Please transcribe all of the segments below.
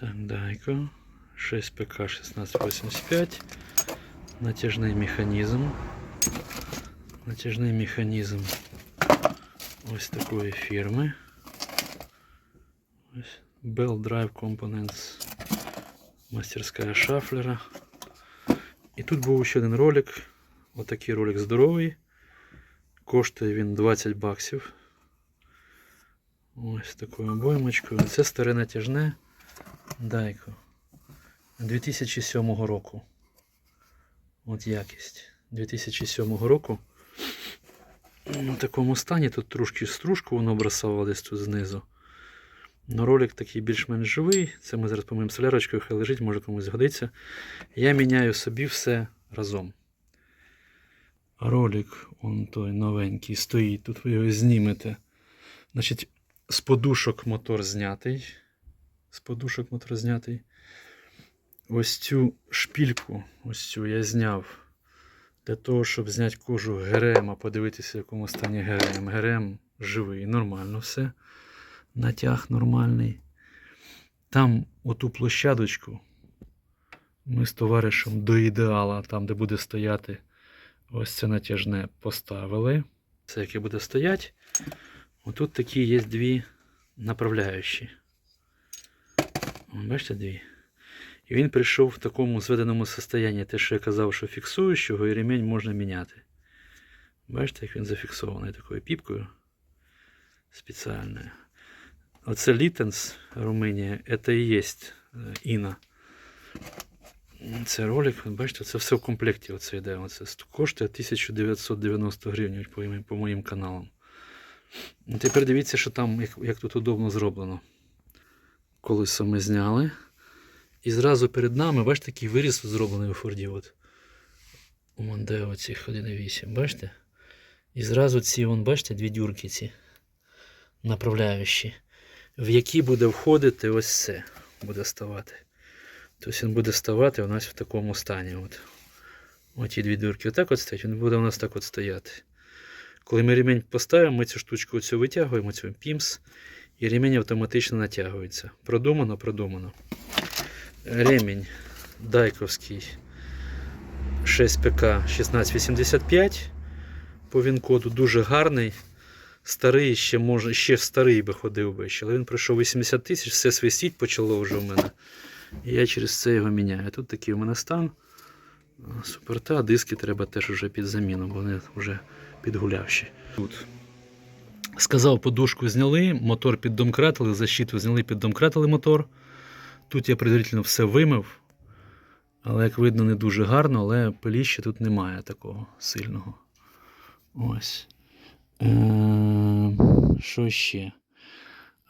Так, Дайко. 6ПК 1685. Натяжний механізм. Натяжний механізм ось такої фірми. Ось Bell Drive Components. Мастерська шафлера. І тут був ще один ролик. Отакий ролик здоровий. Коштує він 20 баксів. Ось такою обоймочкою. Це старе натяжне Дайко. 2007 року. От якість. 2007 року. У такому стані тут трошки стружку воно бросало десь тут знизу. Но ролик такий більш-менш живий. Це ми зараз помиємо солярочкою, хай лежить, може комусь згодиться. Я міняю собі все разом. Ролик, он той новенький, стоїть. Тут ви його знімете. Значить, з подушок мотор знятий. З подушок мотор знятий. Ось цю шпільку, ось цю я зняв. Для того, щоб зняти кожу ГРМ, подивитися, в якому стані ГРМ. ГРМ живий, нормально все. Натяг нормальний. Там оту площадочку ми з товаришем до ідеала, там, де буде стояти ось це натяжне, поставили. Це яке буде стояти. Отут такі є дві направляючі. Бачите дві? І він прийшов в такому зведеному состоянні, те, що я казав, що фіксуючого і ремінь можна міняти. Бачите, як він зафіксований такою піпкою спеціальною. Оце Літенс, Румунія, це і є Іна. Це ролик, бачите, це все в комплекті оце йде. Оце коштує 1990 гривень по, по моїм каналам. Тепер дивіться, що там, як, як тут удобно зроблено. Колесо ми зняли. І зразу перед нами, бачите, такий виріз зроблений у Форді. От. У Мондео цих 1.8, бачите? І зразу ці, вон, бачите, дві дюрки ці направляючі, в які буде входити ось це. Буде ставати. Тобто він буде ставати у нас в такому стані. От. Оті дві дюрки отак от стоять, він буде у нас так от стояти. Коли ми ремінь поставимо, ми цю штучку оцю витягуємо, цю пімс, і ремінь автоматично натягується. Продумано, продумано. Ремінь Дайковський 6ПК 1685. По він-коду дуже гарний. Старий ще може, ще старий би ходив би але він пройшов 80 тисяч, все свистіть почало вже в мене. І я через це його міняю. Тут такий у мене стан. Суперта, диски треба теж вже під заміну, бо вони вже підгулявші. Тут. Сказав, подушку зняли, мотор піддомкратили, защиту зняли, піддомкратили мотор. Тут я предварительно все вимив. Але, як видно, не дуже гарно, але пиліща тут немає такого сильного. Ось. Е, Що ще?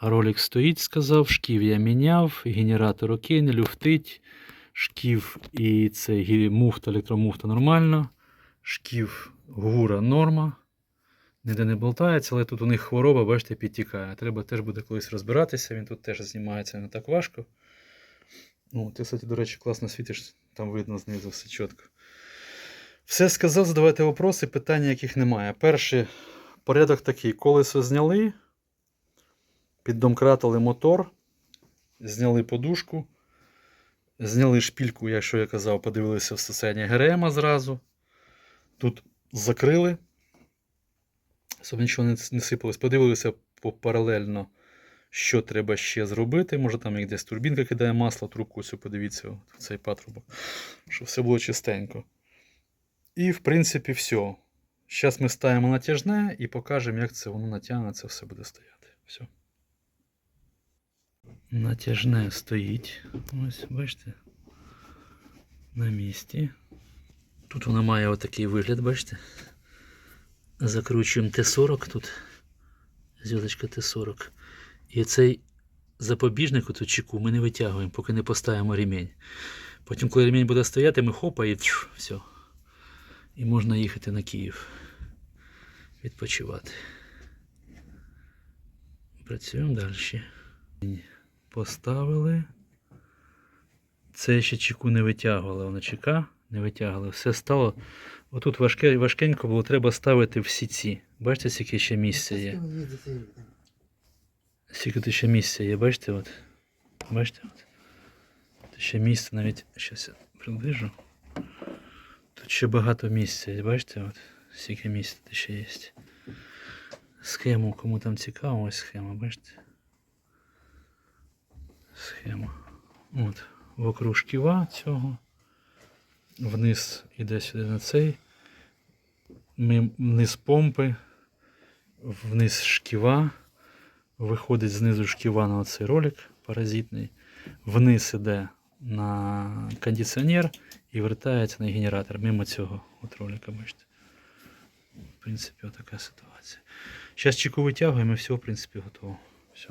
Ролик стоїть, сказав, шків я міняв, генератор окей, не люфтить. Шків і цей муфта, електромуфта нормально. Шків гура норма. Ніде не болтається, але тут у них хвороба, бачите, підтікає. Треба теж буде колись розбиратися. Він тут теж знімається не так важко. Ну, ти, кстати, до речі, класно світиш, там видно знизу все чітко. Все сказав, задавайте вопроси, питання яких немає. Перший порядок такий: колесо зняли, піддомкратили мотор, зняли подушку, зняли шпільку, якщо я казав, подивилися в состояння ГРМ зразу. Тут закрили, щоб нічого не, не сипалось. Подивилися паралельно, що треба ще зробити. Може там як десь турбінка кидає масло, трубку цю подивіться в цей патрубок, щоб все було чистенько. І, в принципі, все. Зараз ми ставимо натяжне і покажемо, як це воно натягне, це все буде стояти. Все. Натяжне стоїть. Ось, бачите. На місці. Тут воно має отакий вигляд, бачите? Закручуємо Т40 тут. Зв'язочка Т40. І цей запобіжник, оту чеку, ми не витягуємо, поки не поставимо ремінь. Потім, коли ремінь буде стояти, ми хопа і тш, все. І можна їхати на Київ. Відпочивати. Працюємо далі. Поставили. Це ще чеку не витягували, воно чека не витягували. Все стало. Отут важке, важкенько було, треба ставити всі ці. Бачите, скільки ще місця є. Скільки тут ще місця є, бачите? От. Бачите? От. Тут ще місце навіть, зараз я приближу. Тут ще багато місця, бачите, от, скільки місця тут ще є. Схему, кому там цікаво, ось схема, бачите? Схема. От, вокруг шківа цього. Вниз іде сюди на цей. Вниз помпи, вниз шківа. Виходить знизу шківа на оцей ролик паразитний. Вниз іде на кондиціонер і вертається на генератор мимо цього от ролика, бачите. В принципі, отака ситуація. Зараз чеку витягуємо і все, в принципі, готово. Все.